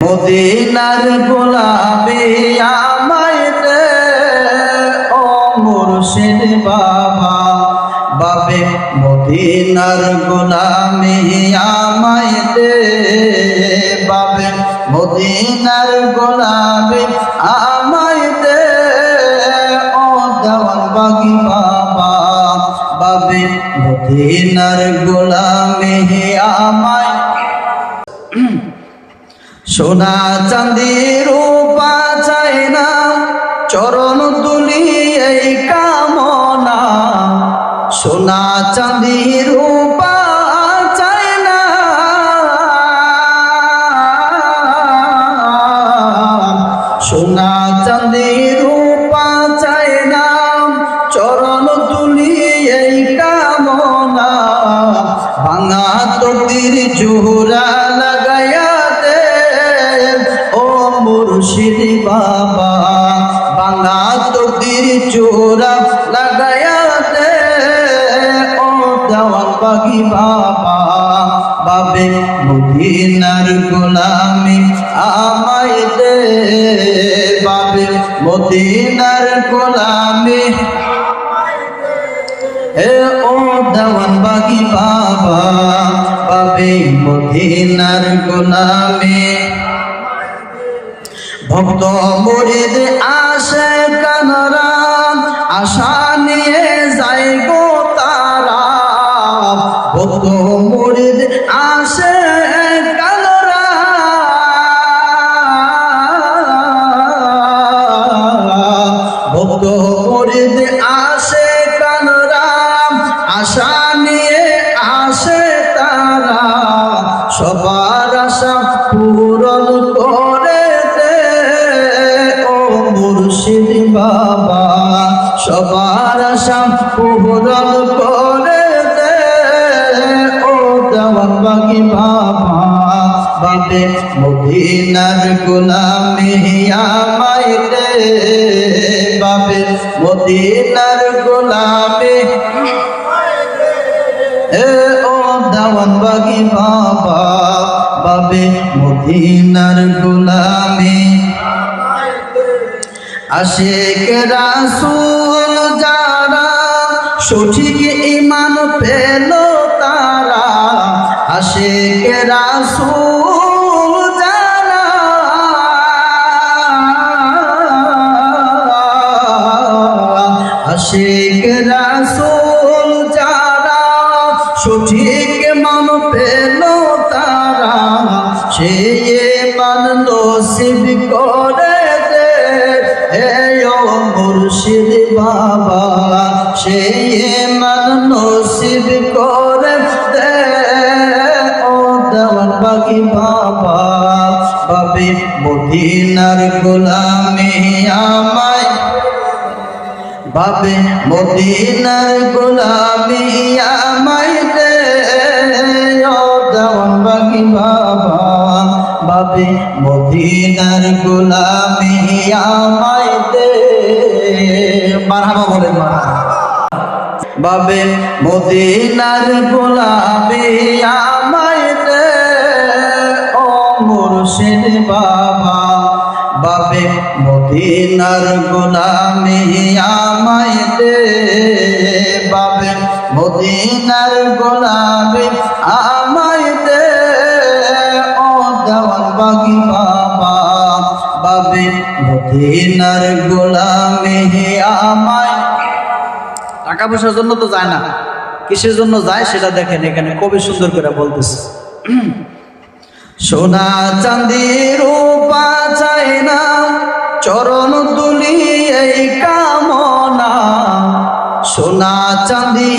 মদিনার গোলাপে আমায় দে, ও মুর্শিদ বাবা। বাবে মদিনার গোলামে আমায় দে মদিনার গোলাপে আমায় দে, ও দেওয়ান বাগি বাবা। বাবে মদিনার গোলামে আমায় সোনা চাঁদি রূপা চাই না, চরণ তুলি এই কামনা। সোনা চাঁদি রূপা চাই না। সোনা চাঁদি রূপা চাই না, চরণ তুলি এই কামনা। ভাঙা তটির জোহরা মুর্শিদ বাবা ভাঙা তটির জোহরা লাগাইয়া দে ও দেওয়ান পাখি বাবা, বাবে মদিনার গোলামি আমায় দে, বাবে মদিনার গোলামি এ, ও দেওয়ান বাগি বাবা, বাবে মদিনার গোলামে ভক্ত মুরিদ আসে কানরা, আশা নিয়ে যায় গো তারা। ভক্ত মুরিদ আসে সবার আশা পূরণ সবার আশা করে দে। ও দেওয়ান বাকি বাবা বাবে মদিনার গোলামি আমায় দে। বাবে মদিনার গোলামি এ ও দাওয়ান বাগি বাবা বাবে মদিনার গোলামি আশেক রাসূল যারা সঠিক ইমান পেল তারা, আশেক রাসূল যারা আশেক রাসূল যারা সঠিক মান পেল তারা, সে মান নসিব করে মুর্শিদ বাবা সে মান করে ও দেওয়ান বাকি বাবা বাবে মদিনার গোলামি আমায়। বাবে মদিনার আমায় বাকি বাবা বাবে মদিনার মারহাবা মারহাবা। বাবে মদিনার ও বাবা বাবে মদিনার গোলামি আমায় বাবে মদিনার আমায় বাগি বাবা, বাবে মদিনার গোলামি আমায়। টাকা পয়সার জন্য তো যায় না। কিসের জন্য যায় সেটা দেখেন এখানে, কবি সুন্দর করে বলতেছে। সোনা চাঁদি রূপা চাই না, চরণ তুলি এই কামনা। সোনা চাঁদি